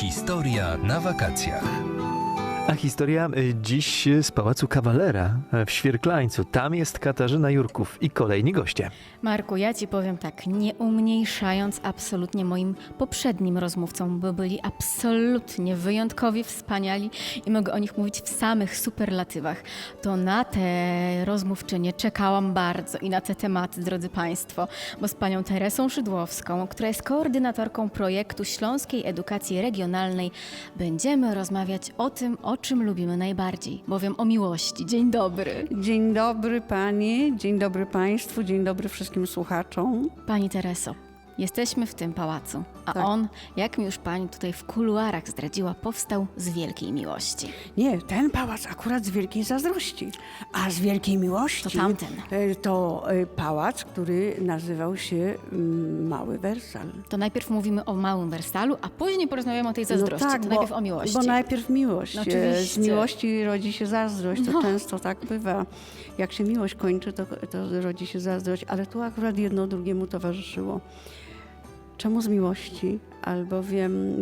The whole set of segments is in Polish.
Historia na wakacjach. A historia y, dziś z Pałacu Kawalera y, w Świerklańcu. Tam jest Katarzyna Jurków i kolejni goście. Marku, ja ci powiem tak, nie umniejszając absolutnie moim poprzednim rozmówcom, bo byli absolutnie wyjątkowi, wspaniali i mogę o nich mówić w samych superlatywach. To na te rozmówczynie czekałam bardzo i na te tematy, drodzy Państwo, bo z panią Teresą Szydłowską, która jest koordynatorką projektu Śląskiej Edukacji Regionalnej, będziemy rozmawiać o tym, o czym lubimy najbardziej, bowiem o miłości. Dzień dobry. Dzień dobry Pani, dzień dobry Państwu, dzień dobry wszystkim słuchaczom. Pani Tereso, jesteśmy w tym pałacu, a Tak. on, jak mi już pani tutaj w kuluarach zdradziła, powstał z wielkiej miłości. Nie, ten pałac akurat z wielkiej zazdrości, a z wielkiej miłości To tamten. e, to e, pałac, który nazywał się mm, Mały Wersal. To najpierw mówimy o małym wersalu, a później porozmawiamy o tej zazdrości. No tak, to bo, najpierw o miłości. Bo najpierw miłość. No E, oczywiście. Z miłości rodzi się zazdrość. To No. często tak bywa. Jak się miłość kończy, to, to rodzi się zazdrość. Ale tu akurat jedno drugiemu towarzyszyło. Czemu z miłości? Albowiem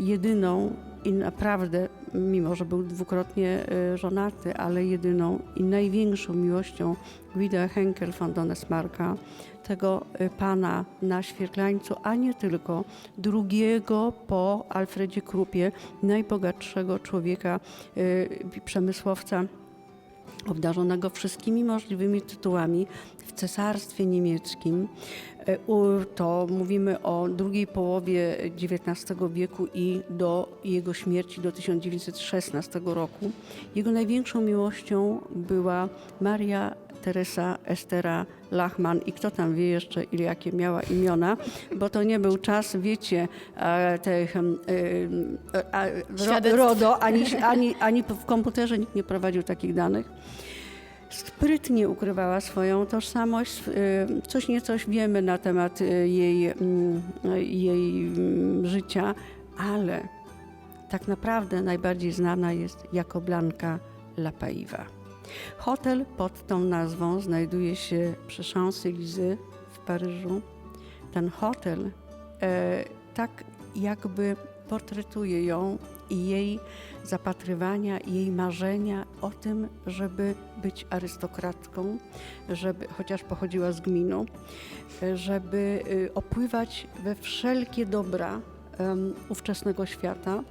jedyną i naprawdę, mimo że był dwukrotnie e, żonaty, ale jedyną i największą miłością Guida Henkel von Donesmarka, tego e, pana na Świerklańcu, a nie tylko, drugiego po Alfredzie Krupie, najbogatszego człowieka, e, przemysłowca obdarzonego wszystkimi możliwymi tytułami w cesarstwie niemieckim. E, To mówimy o drugiej połowie XIX wieku i do jego śmierci do 1916 roku. Jego największą miłością była Maria Teresa Estera Lachman i kto tam wie jeszcze, ile jakie miała imiona, bo to nie był czas, wiecie, e, tych e, e, ro. RODO, ani, ani, ani w komputerze nikt nie prowadził takich danych. Sprytnie ukrywała swoją tożsamość. Coś niecoś wiemy na temat jej, mm, jej mm, życia, ale tak naprawdę najbardziej znana jest jako Blanka Lapaiva. Hotel pod tą nazwą znajduje się przy Champs-Élysées w Paryżu. Ten hotel e, tak jakby portretuje ją i jej zapatrywania, i jej marzenia o tym, żeby być arystokratką, żeby, chociaż pochodziła z gminu, e, żeby y, opływać we wszelkie dobra ówczesnego świata,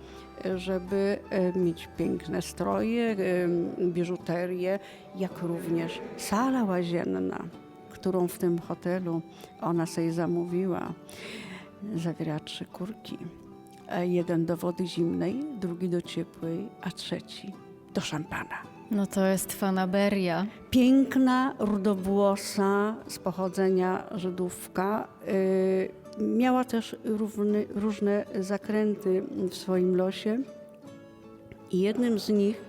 żeby e, mieć piękne stroje, biżuterię, jak również sala łazienna, którą w tym hotelu ona sobie zamówiła, zawiera trzy kurki. E, Jeden do wody zimnej, drugi do ciepłej, a trzeci do szampana. No to jest fanaberia. Piękna, rudowłosa, z pochodzenia Żydówka. y, Miała też równy, różne zakręty w swoim losie. I jednym z nich,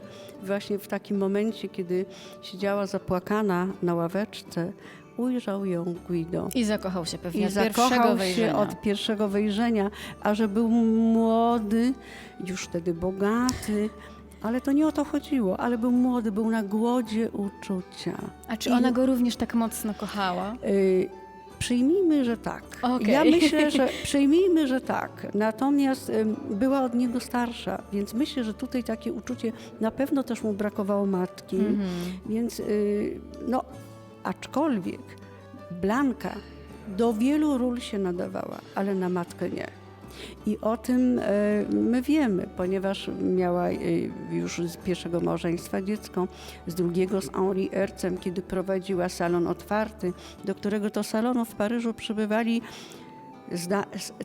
właśnie w takim momencie, kiedy siedziała zapłakana na ławeczce, ujrzał ją Guido. I zakochał się pewnie I od pierwszego zakochał się wejrzenia. od pierwszego wejrzenia, a że był młody, już wtedy bogaty, ale to nie o to chodziło, ale był młody, był na głodzie uczucia. A czy I- ona go również tak mocno kochała? Y, Przyjmijmy, że tak. Okej. Ja myślę, że przyjmijmy, że tak. Natomiast była od niego starsza, więc myślę, że tutaj takie uczucie na pewno też mu brakowało matki. Mhm. Więc y, no, aczkolwiek Blanka do wielu ról się nadawała, ale na matkę nie. I o tym e, my wiemy, ponieważ miała e, już z pierwszego małżeństwa dziecko, z drugiego z Henri Ercem, kiedy prowadziła salon otwarty, do którego to salonu w Paryżu przybywali z,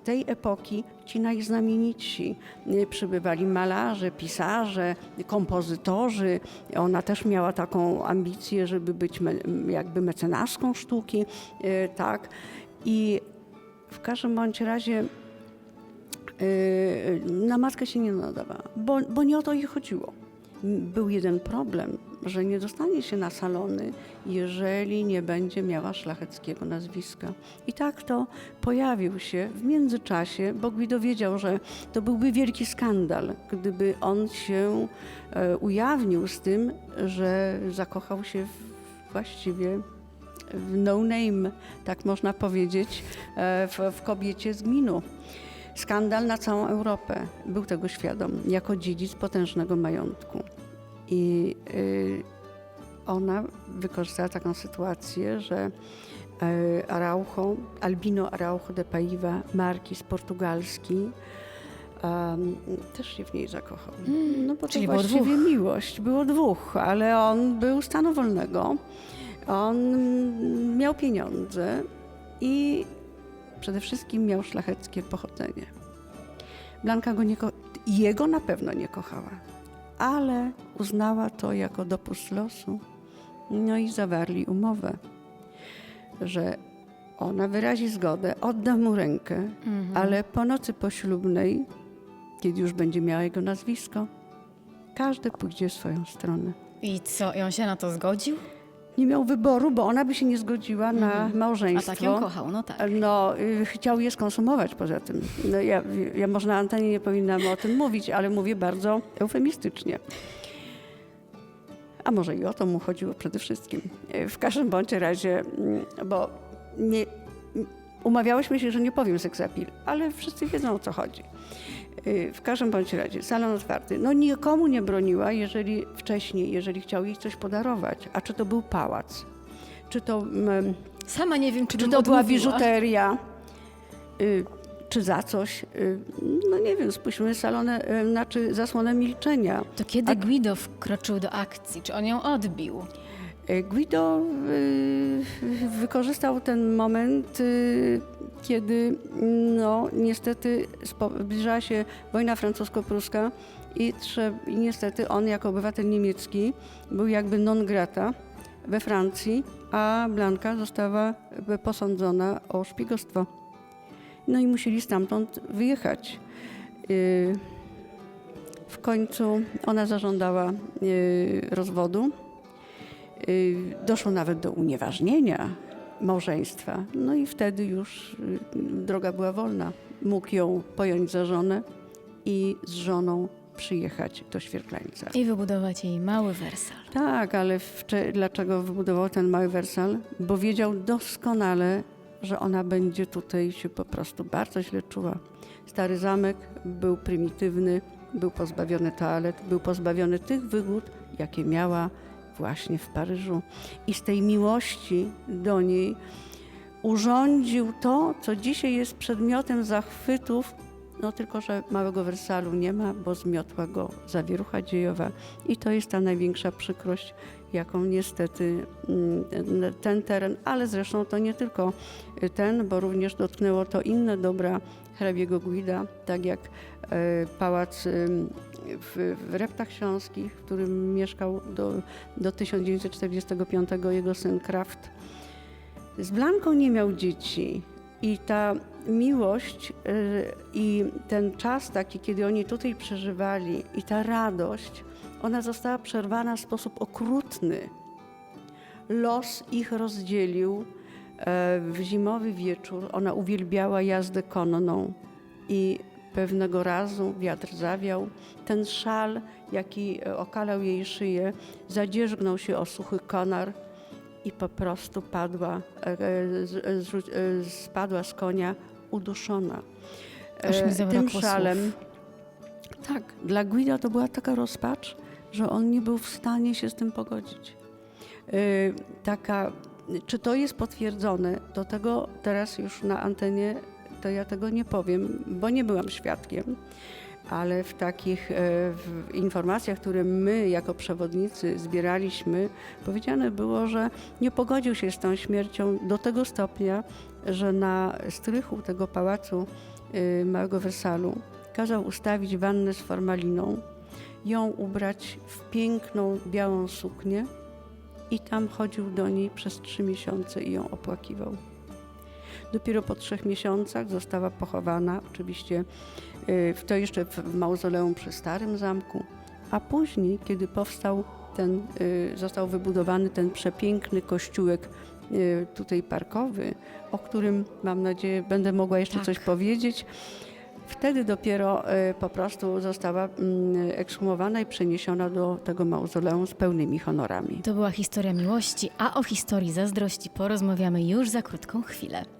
tej epoki ci najznamienici. Y, Przybywali malarze, pisarze, kompozytorzy. Ona też miała taką ambicję, żeby być jakby mecenaską sztuki, tak. I w każdym bądź razie na matkę się nie nadawała, bo, bo nie o to jej chodziło. Był jeden problem, że nie dostanie się na salony, jeżeli nie będzie miała szlacheckiego nazwiska. I tak to pojawił się w międzyczasie, bo Guido wiedział, że to byłby wielki skandal, gdyby on się e, ujawnił z tym, że zakochał się w, właściwie w no name, tak można powiedzieć, e, w, w kobiecie z gminu. Skandal na całą Europę. Był tego świadom, jako dziedzic potężnego majątku. I y, ona wykorzystała taką sytuację, że y, Araujo, Albino Araujo de Paiva, markiz portugalski, um, też się w niej zakochał. No bo czyli to było właściwie dwóch. miłość. Było dwóch, ale on był stanu wolnego. On mm, miał pieniądze i przede wszystkim miał szlacheckie pochodzenie. Blanka go nie ko- jego na pewno nie kochała, ale uznała to jako dopust losu. No i zawarli umowę, że ona wyrazi zgodę, odda mu rękę, Mhm. ale po nocy poślubnej, kiedy już będzie miała jego nazwisko, każdy pójdzie w swoją stronę. I co, i on się na to zgodził? Nie miał wyboru, bo ona by się nie zgodziła na Mhm. A małżeństwo. tak ją kochał, no tak. No, y, chciał je skonsumować poza tym. No, ja, ja może na antenie nie powinnam o tym mówić, ale mówię bardzo eufemistycznie. A może i o to mu chodziło przede wszystkim. Y, W każdym bądź razie, mm, bo nie, umawiałyśmy się, że nie powiem seksapil, ale wszyscy wiedzą o co chodzi. Y, W każdym bądź razie, salon otwarty. No nikomu nie broniła, jeżeli wcześniej, jeżeli chciał jej coś podarować. A czy to był pałac, czy to mm, Sama nie wiem, czy, czy to była biżuteria, y, czy za coś. Y, no nie wiem, spójrzmy salonę, znaczy zasłonę milczenia. To kiedy Guido wkroczył do akcji? Czy on ją odbił? Y, Guido y, wykorzystał ten moment, y, kiedy no niestety zbliżała się wojna francusko-pruska i, i niestety on jako obywatel niemiecki był jakby non grata we Francji, a Blanka została posądzona o szpiegostwo. No i musieli stamtąd wyjechać. W końcu ona zażądała rozwodu. Y, Doszło nawet do unieważnienia małżeństwa. No i wtedy już y, droga była wolna. Mógł ją pojąć za żonę i z żoną przyjechać do Świerklańca. I wybudować jej mały wersal. Tak, ale dlaczego wybudował ten mały wersal? Bo wiedział doskonale, że ona będzie tutaj się po prostu bardzo źle czuła. Stary zamek był prymitywny, był pozbawiony toalet, był pozbawiony tych wygód, jakie miała właśnie w Paryżu. I z tej miłości do niej urządził to, co dzisiaj jest przedmiotem zachwytów, no tylko, że małego wersalu nie ma, bo zmiotła go zawierucha dziejowa. I to jest ta największa przykrość, jaką niestety mm, ten- ten teren, ale zresztą to nie tylko ten, bo również dotknęło to inne dobra hrabiego Guida, tak jak e, pałac w, Reptach Śląskich, w którym mieszkał do, do 1945 jego syn Kraft. Z Blanką nie miał dzieci i ta miłość y, i ten czas taki, kiedy oni tutaj przeżywali i ta radość, ona została przerwana w sposób okrutny. Los ich rozdzielił e, w zimowy wieczór. Ona uwielbiała jazdę konną i pewnego razu wiatr zawiał. Ten szal, jaki e, okalał jej szyję, zadzierzgnął się o suchy konar i po prostu padła, e, e, e, e, spadła z konia uduszona. Aż mi E, Tym słów. szalem, tak, dla Guida to była taka rozpacz, że on nie był w stanie się z tym pogodzić. E, Taka, czy to jest potwierdzone, do tego teraz już na antenie to ja tego nie powiem, bo nie byłam świadkiem, ale w takich e, w informacjach, które my jako przewodnicy zbieraliśmy, powiedziane było, że nie pogodził się z tą śmiercią do tego stopnia, że na strychu tego pałacu y, Małego Wersalu kazał ustawić wannę z formaliną, ją ubrać w piękną białą suknię i tam chodził do niej przez trzy miesiące i ją opłakiwał. Dopiero po trzech miesiącach została pochowana, oczywiście y, w to jeszcze w mauzoleum przy Starym Zamku, a później, kiedy powstał ten, y, został wybudowany ten przepiękny kościółek y, tutaj parkowy, o którym mam nadzieję będę mogła jeszcze Tak. coś powiedzieć. Wtedy dopiero y, po prostu została mm, ekshumowana i przeniesiona do tego mauzoleum z pełnymi honorami. To była historia miłości, a o historii zazdrości porozmawiamy już za krótką chwilę.